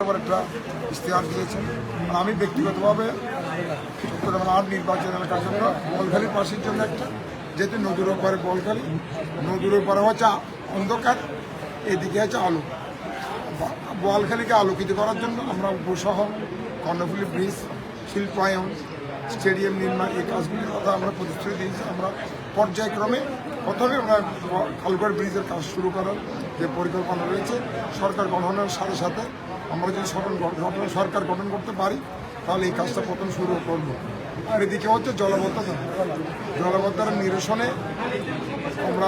একটা ইশতেহার দিয়েছেন। আমি ব্যক্তিগতভাবে আট নির্বাচন এলাকার জন্য বলখালির পাশের জন্য একটা, যেহেতু নদীর ওপারে বলখালি, নদীর ওপারে হচ্ছে অন্ধকার, এদিকে আছে আলো। বা- বোয়ালখালীকে আলোকিত করার জন্য আমরা উপসহ কর্ণফুলি ব্রিজ, শিল্পায়ন, স্টেডিয়াম নির্মাণ, এই কাজগুলির কথা আমরা প্রতিশ্রুতি দিয়েছি। আমরা পর্যায়ক্রমে প্রথমে আমরা খালগড় ব্রিজের কাজ শুরু করার যে পরিকল্পনা রয়েছে, সরকার গঠনের সাথে সাথে আমরা যদি গঠন সরকার গঠন করতে পারি, তাহলে এই কাজটা প্রথম শুরু করব। আর এদিকে হচ্ছে জলবদ্ধতা। জলবদ্ধতার নিরসনে আমরা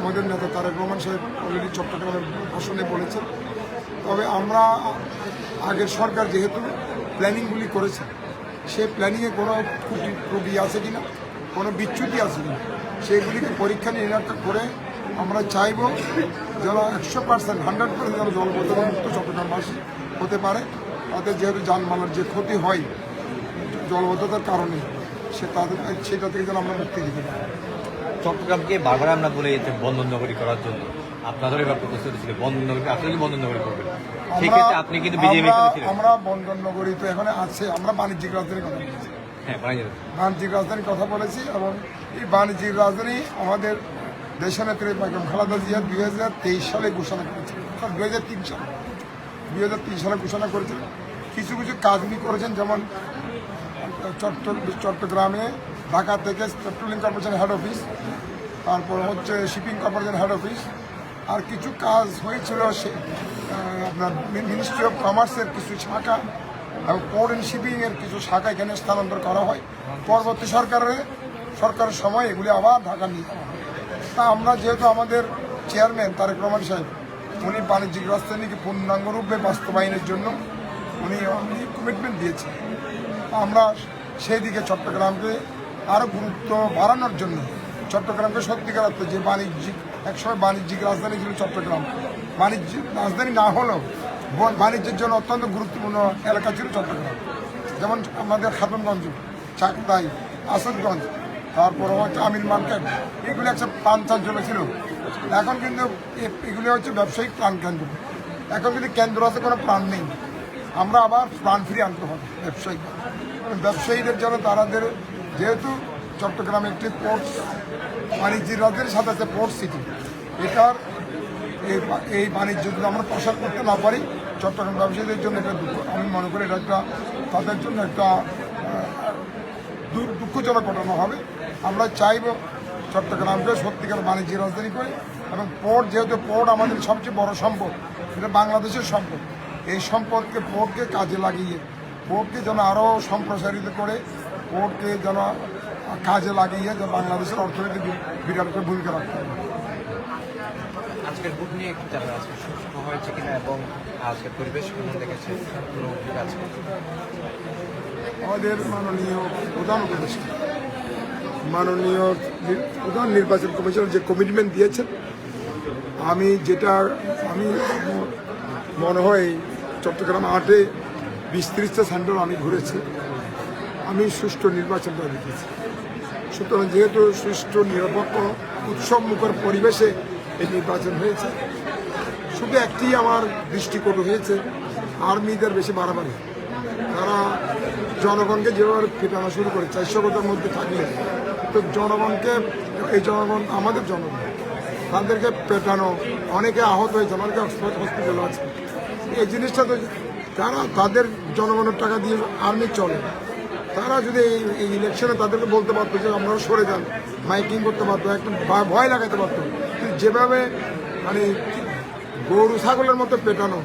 আমাদের নেতা তারেক রহমান সাহেব অলরেডি চট্টগ্রামের ভাষণে বলেছেন। তবে আমরা আগের সরকার যেহেতু প্ল্যানিংগুলি করেছে সেই প্ল্যানিংয়ে কোনো ত্রুটি আছে কিনা, কোনো বিচ্যুতি আছে কিনা, সেগুলিকে পরীক্ষা নিরীক্ষা করে আমরা চাইব যেন একশো পার্সেন্ট হান্ড্রেড পার্সেন্ট যেন জলবদ্ধতা মুক্ত চট্টগ্রামবাসী হতে পারে। তাদের যেহেতু যানবাহনের যে ক্ষতি হয় জলবদ্ধতার কারণে সে তাদের সেটা থেকে যেন আমরা মুক্তি দিতে পারি। চট্টগ্রামকে বারবার আমরা বলে যেতে বন্ধন নগরী করার জন্য। আপনাদের এবার প্রতিশ্রুতি ছিল বন্ধন নগরী আসলে কি বন্ধন নগরী করবেন সেক্ষেত্রে আপনি কিন্তু বিজেপি আমরা বন্ধন নগরী তো এখানে আছে আমরা বাণিজ্যিক রাজধানীর কথা বলেছি। হ্যাঁ বাণিজ্যিক রাজধানীর কথা বলেছি এবং এই বাণিজ্যিক রাজধানী আমাদের দেশনেত্রী বেগম খালেদা জিয়া দুই হাজার তেইশ সালে ঘোষণা করেছিল দুই হাজার তিন সালে। দুই হাজার তিন সালে ঘোষণা করেছিলেন। কিছু কিছু কাজ উনি করেছেন, যেমন চট্ট চট্টগ্রামে ঢাকা থেকে পেট্রোলিং কর্পোরেশন হেড অফিস তারপর হচ্ছে শিপিং কর্পোরেশন হেড অফিস আর কিছু কাজ হয়েছিল আপনার মিনিস্ট্রি অফ কমার্সের কিছু শাখা এবং পোর্ট অ্যান্ড শিপিংয়ের কিছু শাখা এখানে স্থানান্তর করা হয়। পরবর্তী সরকারের সরকারের সময় এগুলি আবার ঢাকা নিয়ে। তা আমরা যেহেতু আমাদের চেয়ারম্যান তারেক রহমান সাহেব, উনি বাণিজ্যিক রাজধানীকে পূর্ণাঙ্গ রূপে বাস্তবায়নের জন্য উনি কমিটমেন্ট দিয়েছেন। আমরা সেই দিকে চট্টগ্রামকে আরও গুরুত্ব বাড়ানোর জন্য চট্টগ্রামকে সত্যিকার অর্থে যে বাণিজ্যিক, একসময় বাণিজ্যিক রাজধানী ছিল চট্টগ্রাম। বাণিজ্যিক রাজধানী না হলেও বাণিজ্যের জন্য অত্যন্ত গুরুত্বপূর্ণ এলাকা ছিল চট্টগ্রাম। যেমন আমাদের খাতুনগঞ্জ চাকতাই আসাদগঞ্জ তারপর হচ্ছে আমির মার্কেট, এগুলো একটা প্রাণচাঞ্চল্য ছিল এখন কিন্তু এগুলো হচ্ছে ব্যবসায়িক প্রাণ কেন্দ্র। এখন কিন্তু কেন্দ্র আছে, কোনো প্রাণ নেই। আমরা আবার প্রাণ ফিরিয়ে আনতে হবে ব্যবসায়িক। ব্যবসায়ীদের জন্য তারাদের যেহেতু চট্টগ্রাম একটি পোর্ট বাণিজ্যিক রাজ্যের সাথে আছে, পোর্ট সিটি। এটার এই বাণিজ্য যদি আমরা প্রসার করতে না পারি। চট্টগ্রাম ব্যবসায়ীদের জন্য এটা দুঃখ, আমি মনে করি এটা একটা, তাদের জন্য একটা দুঃখজনক ঘটনা হবে। আমরা চাইব চট্টগ্রামকে সত্যিকার বাণিজ্যিক রাজধানী করি এবং পোর্ট যেহেতু পোর্ট আমাদের সবচেয়ে বড় সম্পদ এটা বাংলাদেশের সম্পদ। এই সম্পদকে পোর্টকে কাজে লাগিয়ে পোর্টকে যেন আরও সম্প্রসারিত করে পোর্টকে যেন কাজে লাগিয়ে যেন বাংলাদেশের অর্থনীতি বিরাট করে ভূমিকা রাখতে হবে আজকের বুট নিয়ে একটু জানার আছে? সুস্থ হয়েছে কিনা এবং আজকের পরিবেশ কেমন দেখেছে? পুরো আমাদের মাননীয় প্রধান উপদেষ্টা। মাননীয় প্রধান নির্বাচন কমিশনার যে কমিটমেন্ট দিয়েছেন, আমি যেটা, আমি মনে হয় চট্টগ্রাম আটে বিশ সেন্টার আমি ঘুরেছি। আমি সুষ্ঠু নির্বাচনটা দেখেছি। সুতরাং যেহেতু সুষ্ঠু, নিরপেক্ষ উৎসব মুখর পরিবেশে এই নির্বাচন হয়েছে, শুধু একটি আমার দৃষ্টিকটু হয়েছে, আর্মিদের বেশি বাড়াবাড়ি। তারা জনগণকে যেভাবে পেটানো শুরু করে, চারশো কোটার মধ্যে থাকলে তো জনগণকে, এই জনগণ আমাদের জনগণ, তাদেরকে পেটানো, অনেকে আহত হয়েছে, অনেকে হসপিটাল আছে। এই জিনিসটা তো তারা তাদের জনগণের টাকা দিয়ে আর্মি চলে, তারা যদি এই ইলেকশনে তাদেরকে বলতে পারতো যে আপনারা সরে যান, মাইকিং করতে পারতো, একটা ভয়- লাগাতে পারতো। কিন্তু যেভাবে মানে গরু, ছাগলের মতো পেটানো,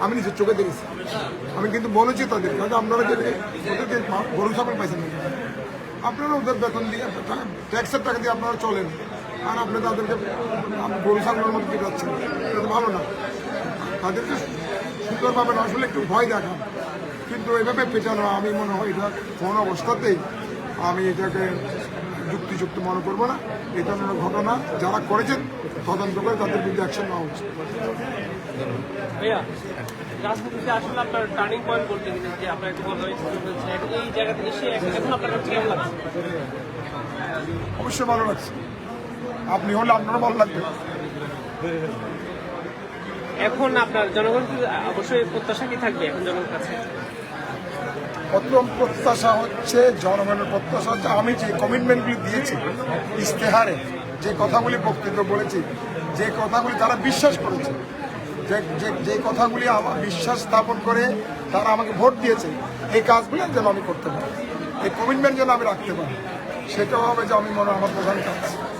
আমি নিজের চোখে দেখেছি। আমি কিন্তু বলেছি তাদের কারণ আপনারা যে গরু, ছাগল পাইছেন আপনারা ওদের বেতন দিয়ে ট্যাক্সের টাকা দিয়ে আপনারা চলেন। আর আপনি তাদেরকে গরু, ছাগলের মতো পেটাচ্ছেন এটা ভালো না। তাদেরকে সুন্দরভাবে আসলে একটু ভয় দেখান। কিন্তু এভাবে পেটানো আমি মনে হয় এটা কোনো অবস্থাতেই আমি এটাকে যুক্তিযুক্ত মনে করব না। এই ধরনের ঘটনা যারা করেছেন, তদন্ত করে তাদের বিরুদ্ধে অ্যাকশন নেওয়া উচিত। রাজনীতিতে আসলে আপনার টার্নিং পয়েন্ট বলতে গেলে যে আপনার একটু বলা হয়েছে হয়েছে এই জায়গা এসে এখন আপনার কাছে কেমন লাগছে? অবশ্যই ভালো লাগছে। আপনি হলে আপনারও ভালো লাগবে। এখন আপনার জনগণ অবশ্যই প্রত্যাশা কি থাকবে এখন জনগণের কাছে? প্রথম প্রত্যাশা হচ্ছে জনগণের প্রত্যাশা হচ্ছে আমি যে কমিটমেন্টগুলি দিয়েছি ইশতেহারে যে কথাগুলি বক্তব্য বলেছি যে কথাগুলি তারা বিশ্বাস করেছে যে, যে- কথাগুলি আমার বিশ্বাস স্থাপন করে তারা আমাকে ভোট দিয়েছে, এই কাজগুলি যেন আমি করতে পারি। এই কমিটমেন্ট যেন আমি রাখতে পারি, সেটাও হবে যে আমি মনে আমার প্রধান কাজ।